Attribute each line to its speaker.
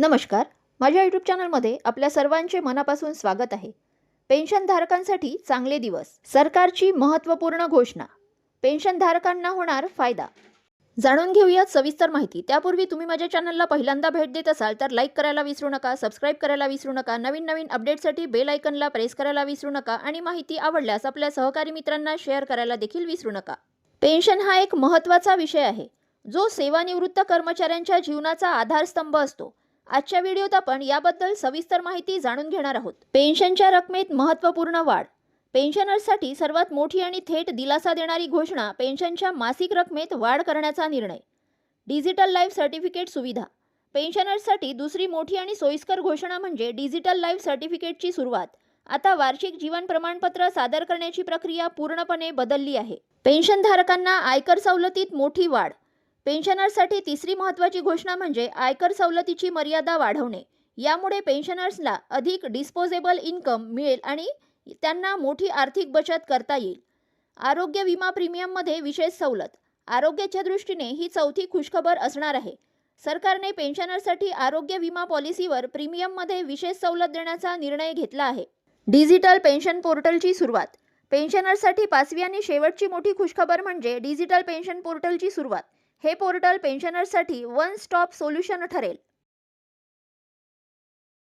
Speaker 1: नमस्कार. माझ्या यूट्यूब चॅनलमध्ये आपल्या सर्वांचे मनापासून स्वागत आहे. पेन्शनधारकांसाठी चांगले दिवस. सरकारची महत्त्वपूर्ण घोषणा. पेन्शनधारकांना होणार फायदा. जाणून घेऊयात सविस्तर माहिती. त्यापूर्वी तुम्ही माझ्या चॅनलला पहिल्यांदा भेट देत असाल तर लाईक करायला विसरू नका सबस्क्राईब करायला विसरू नका नवीन नवीन अपडेटसाठी बेल आयकनला प्रेस करायला विसरू नका आणि माहिती आवडल्यास आपल्या सहकारी मित्रांना शेअर करायला देखील विसरू नका. पेन्शन हा एक महत्त्वाचा विषय आहे. जो सेवानिवृत्त कर्मचाऱ्यांच्या जीवनाचा आधारस्तंभ असतो. आजच्या व्हिडिओत आपण याबद्दल सविस्तर माहिती जाणून घेणार आहोत. पेन्शनच्या रकमेत महत्त्वपूर्ण वाढ. पेन्शनर्ससाठी सर्वात मोठी आणि थेट दिलासा देणारी घोषणा पेन्शनच्या मासिक रकमेत वाढ करण्याचा निर्णय. डिजिटल लाईफ सर्टिफिकेट सुविधा. पेन्शनर्ससाठी दुसरी मोठी आणि सोयीस्कर घोषणा म्हणजे डिजिटल लाईफ सर्टिफिकेटची सुरुवात. आता वार्षिक जीवन प्रमाणपत्र सादर करण्याची प्रक्रिया पूर्णपणे बदलली आहे. पेन्शनधारकांना आयकर सवलतीत मोठी वाढ. पेन्शनर्ससाठी तिसरी महत्त्वाची घोषणा म्हणजे आयकर सवलतीची मर्यादा वाढवणे. यामुळे पेन्शनर्सला अधिक डिस्पोजेबल इन्कम मिळेल आणि त्यांना मोठी आर्थिक बचत करता येईल. आरोग्य विमा प्रीमियममध्ये विशेष सवलत. आरोग्याच्या दृष्टीने ही चौथी खुशखबर असणार आहे. सरकारने पेन्शनरसाठी आरोग्य विमा पॉलिसीवर प्रीमियममध्ये विशेष सवलत देण्याचा निर्णय घेतला आहे. डिजिटल पेन्शन पोर्टलची सुरुवात. पेन्शनरसाठी पाचवी आणि शेवटची मोठी खुशखबर म्हणजे डिजिटल पेन्शन पोर्टलची सुरुवात. हे पोर्टल पेन्शनर्ससाठी वन स्टॉप सोल्युशन ठरेल.